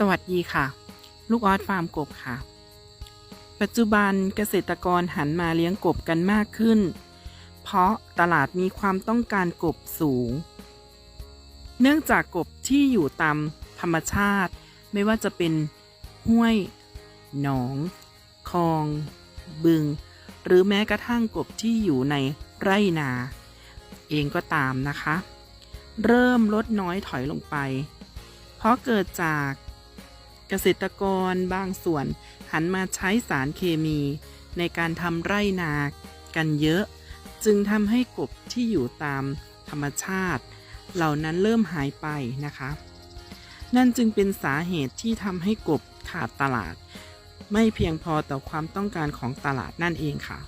สวัสดีค่ะ ลูกออสฟาร์มกบค่ะ ปัจจุบันเกษตรกรหันมาเลี้ยงกบกันมากขึ้น เพราะตลาดมีความต้องการกบสูง เนื่องจากกบที่อยู่ตามธรรมชาติ ไม่ว่าจะเป็นห้วย หนอง คลอง บึง หรือแม้กระทั่งกบที่อยู่ในไร่นา เองก็ตามนะคะ เริ่มลดน้อยถอยลงไป เพราะเกิดจาก เกษตรกรบางส่วนหันมาใช้สารเคมี ในการทำไร่นากันเยอะ จึงทำให้กบที่อยู่ตามธรรมชาติ เหล่านั้นเริ่มหายไปนะคะ นั่นจึงเป็นสาเหตุที่ทำให้กบขาดตลาด ไม่เพียงพอต่อความต้องการของตลาดนั่นเองค่ะ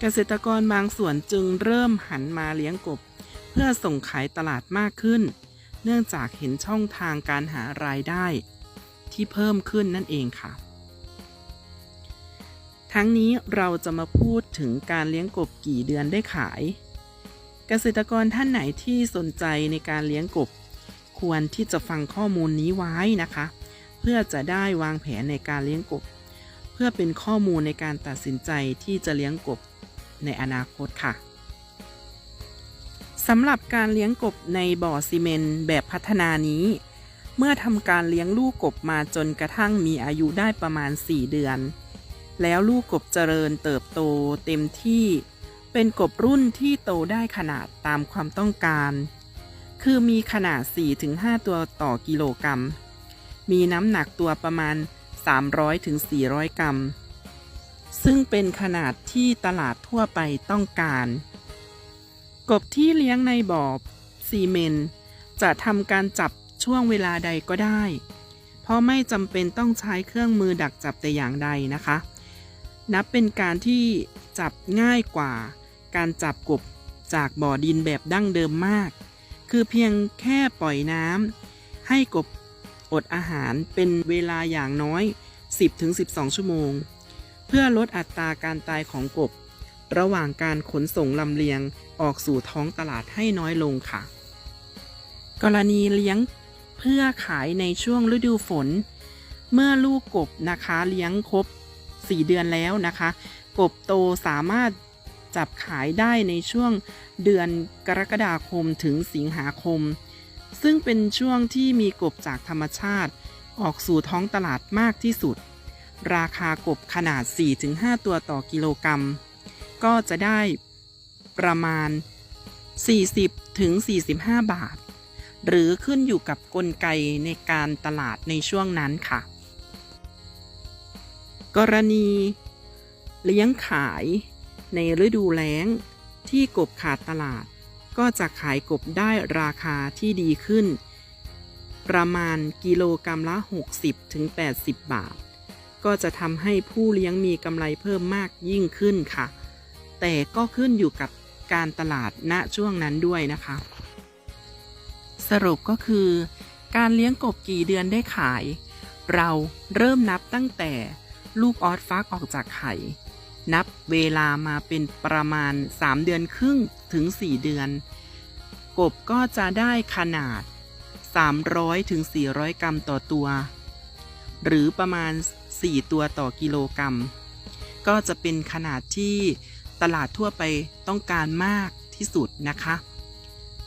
เกษตรกรบางส่วนจึงเริ่มหันมาเลี้ยงกบ เพื่อส่งขายตลาดมากขึ้น เนื่องจากเห็นช่องทางการหารายได้ ที่เพิ่มขึ้นนั่นเองค่ะ ทั้งนี้เราจะมาพูดถึงการเลี้ยงกบกี่เดือนได้ขาย เกษตรกรท่านไหนที่สนใจในการเลี้ยงกบ ควรที่จะฟังข้อมูลนี้ไว้นะคะ เพื่อจะได้วางแผนในการเลี้ยงกบ เพื่อเป็นข้อมูลในการตัดสินใจที่จะเลี้ยงกบในอนาคตค่ะสำหรับการเลี้ยงกบในบ่อซีเมนต์แบบพัฒนานี้ เมื่อทำการเลี้ยงลูกกบมาจนกระทั่งมีอายุได้ประมาณ 4 เดือน แล้วลูกกบเจริญเติบโตเต็มที่ เป็นกบรุ่นที่โตได้ขนาดตามความต้องการ คือมีขนาด 4-5 ตัวต่อกิโลกรัม มีน้ำหนักตัวประมาณ 300-400 กรัม ซึ่งเป็นขนาดที่ตลาดทั่วไปต้องการ กบที่เลี้ยงในบ่อซีเมนจะทำการจับ ช่วงเวลาใดก็ได้ เพราะไม่จำเป็นต้องใช้เครื่องมือดักจับแต่อย่างใดนะคะ นับเป็นการที่จับง่ายกว่า การจับกบจากบ่อดินแบบดั้งเดิมมาก คือเพียงแค่ปล่อยน้ำให้กบอดอาหารเป็นเวลาอย่างน้อย 10-12 ชั่วโมง เพื่อลดอัตราการตายของกบ ระหว่างการขนส่งลำเลียงออกสู่ท้องตลาดให้น้อยลงค่ะ กรณีเลี้ยง เพื่อขายในช่วงฤดูฝน เมื่อลูกกบนะคะเลี้ยงครบ 4 เดือนแล้วนะคะ กบโตสามารถจับขายได้ในช่วงเดือนกรกฎาคมถึงสิงหาคม ซึ่งเป็นช่วงที่มีกบจากธรรมชาติออกสู่ท้องตลาดมากที่สุด ราคากบขนาด 4-5 ตัวต่อกิโลกรัม ก็จะได้ประมาณ 40-45 บาท หรือขึ้นอยู่กับกลไกในการตลาดในช่วงนั้นค่ะ กรณี เลี้ยงขายในฤดูแล้งที่กบขาดตลาด ก็จะขายกบได้ราคาที่ดีขึ้น ประมาณกิโลกรรัมละ 60-80 บาท ก็จะทำให้ผู้เลี้ยงมีกำไรเพิ่มมากยิ่งขึ้นค่ะ แต่ก็ขึ้นอยู่กับการตลาดณช่วงนั้นด้วยนะคะ สรุปก็คือ การเลี้ยงกบกี่เดือนได้ขาย เราเริ่มนับตั้งแต่ลูกออสฟักออกจากไข่ นับเวลามาเป็นประมาณ 3 เดือนครึ่งถึง 4 เดือน กบก็จะได้ขนาด 300ถึง400 กรัมต่อตัว หรือประมาณ 4 ตัวต่อกิโลกรัม ก็จะเป็นขนาดที่ตลาดทั่วไปต้องการมากที่สุดนะคะ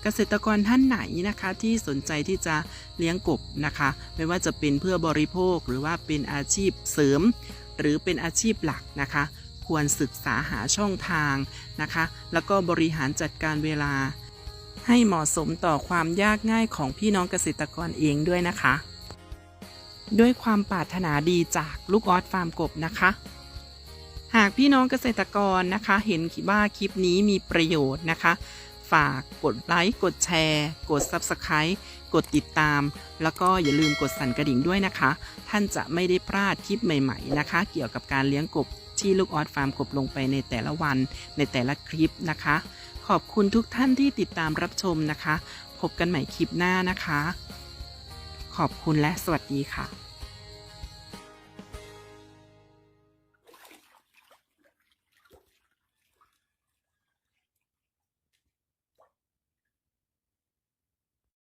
เกษตรกรท่านไหนนะคะ ที่สนใจที่จะเลี้ยงกบนะคะ ไม่ว่าจะเป็นเพื่อบริโภคหรือว่าเป็นอาชีพเสริม หรือเป็นอาชีพหลักนะคะ ควรศึกษาหาช่องทางนะคะ แล้วก็บริหารจัดการเวลา ให้เหมาะสมต่อความยากง่ายของพี่น้องเกษตรกรเองด้วยนะคะ ด้วยความปรารถนาดีจากลูกออสฟาร์มกบนะคะหากพี่น้องเกษตรกรนะคะ เห็นว่าคลิปนี้มีประโยชน์นะคะ ฝาก กดไลค์ กดแชร์ กด Subscribe กดติดตาม แล้วก็อย่าลืมกดสั่นกระดิ่งด้วยนะคะ ท่านจะไม่ได้พลาดคลิปใหม่ๆนะคะ เกี่ยวกับการเลี้ยงกบที่ลูกออสฟาร์มกบลงไปในแต่ละวันในแต่ละคลิปนะคะ ขอบคุณทุกท่านที่ติดตามรับชมนะคะ พบกันใหม่คลิปหน้านะคะ ขอบคุณและสวัสดีค่ะ